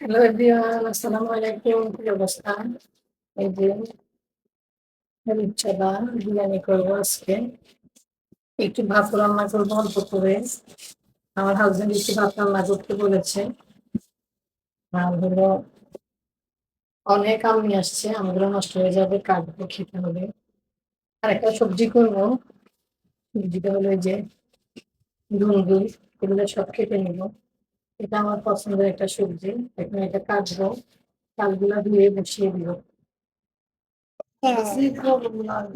Hello everyone আসসালামু আলাইকুম কি অবস্থা এই যে রূপচাঁদা বিরিয়ানি করব আজকে একটু ভাত রান্না করব অল্প করে আমার হাজবেন্ড একটু ভাত রান্না করতে বলেছে আর হলো অনেক আম আসছে আমগুলো নষ্ট হয়ে যাবে কাটবো খেতে হবে আর একটা সবজি করব সবজিটা হলো যে ডুমডুল এগুলো সব কেটে নিব এটা আমার পছন্দের একটা সবজি। এখন এটা কাটবো। চালগুলা ধুয়ে বসিয়ে দিব।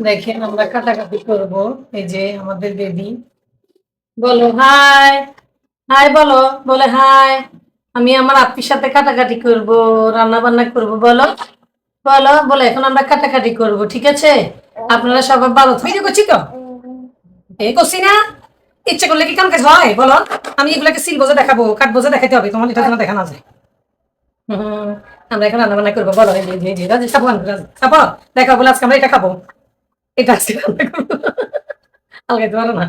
দেখেন আমরা কাটাকাটি করব। এই যে আমাদের বেবি বলো হাই। হাই বলো। বলে হাই। আমি আমার আত্মীর সাথে কাটাকাটি করব রান্না বান্না করব বলো। বলো বলে এখন আমরা কাটাকাটি করব ঠিক আছে? আপনারা সবাই ভালো ভিডিও করছি তো। এই করছি না? ইচ্ছে করলে কি কাম কাজ হয়? বলো। আমি এগুলাকে সিল বোঝা দেখাবো কাঠ বোঝা দেখাতে হবে তোমার এটা যেন দেখা না যায়। আমরা এখন রান্না বান্না করব বলো। দেখাবো যে, এই যে, এই যে, রাজি খাব আমি রাজি। খাব দেখা বলে আজকে আমরা এটা খাব। এটা আজকে রান্না করব। আলগাইতে পারো না।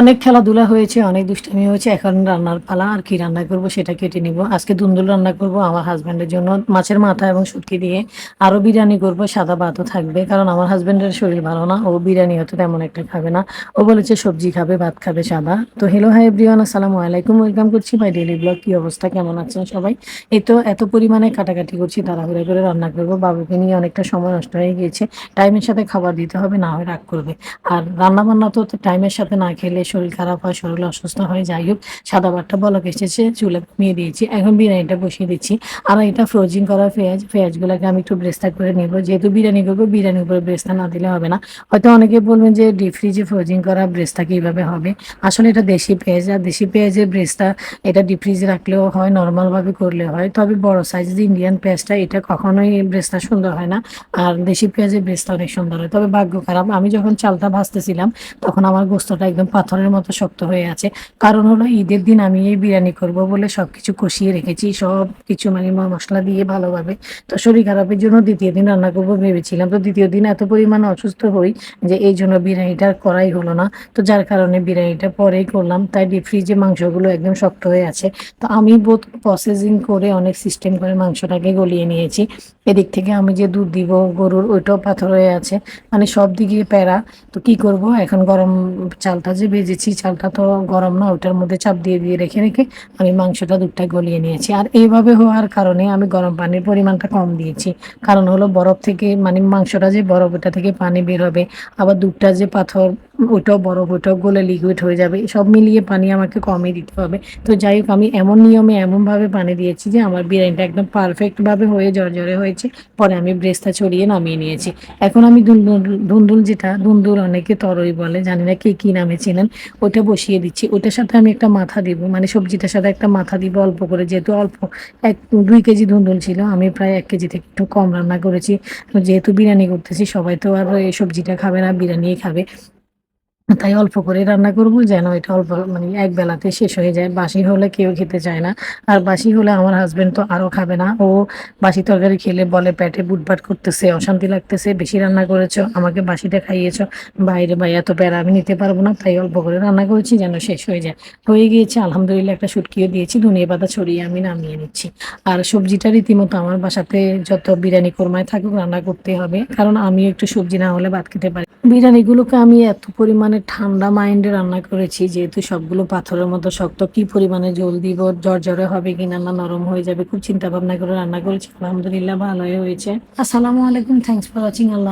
অনেক খেলাধুলা হয়েছে, অনেক দুষ্টামি হয়েছে, এখন রান্নার পালা, আর কি রান্না করব সেটা কেটে নিব। আজকে দুন্দুল রান্না করব আমার হাজব্যান্ডের জন্য, মাছের মাথা এবং শুটকি দিয়ে। আরও বিরিয়ানি করব, সাদা ভাতও থাকবে, কারণ আমার হাজব্যান্ডের শরীর ভালো না, ও বিরিয়ানি হয়তো তেমন একটা খাবে না। ও বলেছে সবজি খাবে, ভাত খাবে, সাদা। তো হ্যালো হাই এভরিওয়ান আসসালামু আলাইকুম ওয়েলকাম করছি ভাই ডেলি ব্লগ কি অবস্থা, কেমন আছেন সবাই? এই তো এত পরিমাণে কাটাকাটি করছি, তাড়াহুড়া করে রান্না করব, বাবুকে নিয়ে অনেকটা সময় নষ্ট হয়ে গিয়েছে। টাইমের সাথে খাবার দিতে হবে, না হয় রাগ করবে। আর রান্না বান্না তো টাইমের সাথে না খেলে শরীর খারাপ হয়, শরীর অসুস্থ হয়, যাই হোক, সাদা ভাতটা বলক এসেছে, চুলে কমিয়ে দিয়েছি। এখন বিরিয়ানিটা বসিয়ে দিচ্ছি। আর এটা ফ্রোজিং করা পেঁয়াজ, পেঁয়াজগুলোকে আমি একটু ব্রেস্তা করে নেব। যেহেতু বিরিয়ানি করব, বিরিয়ানির উপরে ব্রেস্তা না দিলে হবে না। হয়তো অনেকে বলবেন যে ডিপ ফ্রিজে ফ্রোজিং করা ব্রেস্তা কীভাবে হবে। আসলে এটা দেশি পেঁয়াজ, আর দেশি পেঁয়াজের ব্রেস্তা এটা ডিপ ফ্রিজে রাখলেও হয় নর্মালভাবে করলে হয়। তবে বড় সাইজের ইন্ডিয়ান পেঁয়াজটা এটা কখনোই ব্রেস্তা সুন্দর হয় না। আর দেশি পেঁয়াজের ব্রেস্তা অনেক সুন্দর হয়। তবে ভাগ্য খারাপ, আমি যখন চালটা ভাজতেছিলাম, তখন আমার গোস্তটা একদম পাথরের মতো শক্ত হয়ে আছে। কারণ হলো ঈদের দিন আমি এই বিরিয়ানি করব বলে সব কিছু কষিয়ে রেখেছি সব কিছু মানে মশলা দিয়ে ভালোভাবে। তো শরীর খারাপের জন্য দ্বিতীয় দিন রান্না করব ভেবেছিলাম। তো দ্বিতীয় দিন এত পরিমাণে অসুস্থ হই যে এই জন্য বিরিয়ানিটা করাই হলো না। তো যার কারণে বিরিয়ানিটা পরেই করলাম। তাই ডিপ ফ্রিজে মাংসগুলো একদম শক্ত হয়ে আছে। তো আমি বোধ প্রসেসিং করে অনেক সিস্টেম করে মাংসটাকে গলিয়ে নিয়েছি। এদিক থেকে আমি যে দুধ দিব গরুর, ওইটাও পাথর হয়ে আছে। মানে সব দিকে প্যারা। তো কি করব? এখন গরম চালটা যে ভেজেছি, চালটা তো গরম না ওটার মধ্যে চাপ দিয়ে দিয়ে রেখে রেখে আমি মাংসটা দুধটা গলিয়ে নিয়েছি। আর এইভাবে হওয়ার কারণে আমি গরম পানির পরিমাণটা কম দিয়েছি। কারণ হলো বরফ থেকে মানে মাংসটা যে বরফ, ওটা থেকে পানি বের হবে, আবার দুধটা যে পাথর ওটাও বরফ ওটাও গলে লিকুইড হয়ে যাবে সব মিলিয়ে পানি আমাকে কমই দিতে হবে। তো যাই হোক, আমি এমন নিয়মে এমনভাবে পানি দিয়েছি যে আমার বিরিয়ানিটা একদম পারফেক্টভাবে হয়ে জর্জরে হয়েছে। পরে আমি ব্রেস্তা ছড়িয়ে নামিয়ে নিয়েছি। এখন আমি দুন্দুল দুন্দুল যেটা দুন্দুল অনেকে তরই বলে, জানি না কে কী নামে চেনেন ওটা বসিয়ে দিচ্ছি। ওটার সাথে আমি একটা মাথা দিব মানে সবজিটার সাথে একটা মাথা দিব অল্প করে, যেহেতু অল্প, এক, দুই কেজি ধুন্দুল ছিল, আমি প্রায় এক কেজি থেকে একটু কম রান্না করেছি। যেহেতু বিরিয়ানি করতেছি, সবাই তো আর সবজিটা খাবে না বিরিয়ানি খাবে। তাই অল্প করে রান্না করব যেন এটা অল্প মানে এক বেলাতে শেষ হয়ে যায়। বাসি হলে কেউ খেতে চায় না। আর বাসি হলে আমার হাজবেন্ড তো আরও খাবে না। ও বাসি তরকারি খেলে বলে, পেটে বুটবাট করতেছে, অশান্তি লাগতেছে, বেশি রান্না করেছ, আমাকে বাসিটা খাইয়েছো। বাইরে ভাই, এত প্যারা, আমি নিতে পারব না। তাই অল্প করে রান্না করেছি যেন শেষ হয়ে যায়। হয়ে গিয়েছে, আলহামদুলিল্লাহ একটা শুটকিও দিয়েছি। ধনিয়া পাতা ছড়িয়ে আমি নামিয়ে নিচ্ছি। আর সবজিটা রীতিমতো আমার বাসাতে যত বিরিয়ানি কোরমায় থাকুক, রান্না করতে হবে। কারণ আমি একটু সবজি না হলে ভাত খেতে পারি। বিরিয়ানিগুলোকে আমি এত পরিমাণে ঠান্ডা মাইন্ডে রান্না করেছি, যেহেতু সবগুলো পাথরের মতো শক্ত। কি পরিমাণে জল দিব জর্জরে হবে কি না নরম হয়ে যাবে, খুব চিন্তা ভাবনা করে রান্না করেছি। আলহামদুলিল্লাহ ভালোই হয়েছে। আসসালামু আলাইকুম থ্যাংকস ফর ওয়াচিং আল্লাহ